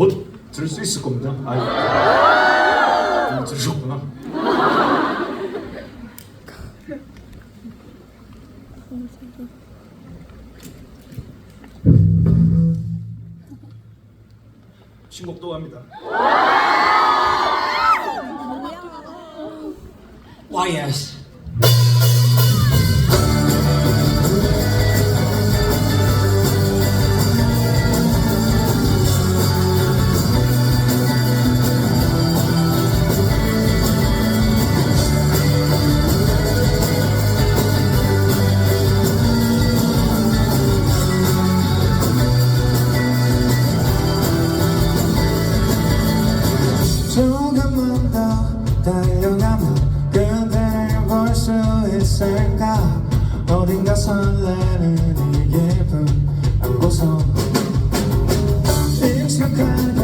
곧 들을 수 있을 겁니다. 아, 이미 들으셨구나. 신곡 또 합니다. YS 조금만 더 달려가면 그대를 볼 수 있을까? 어딘가 설레는 이 기분 안고서 익숙한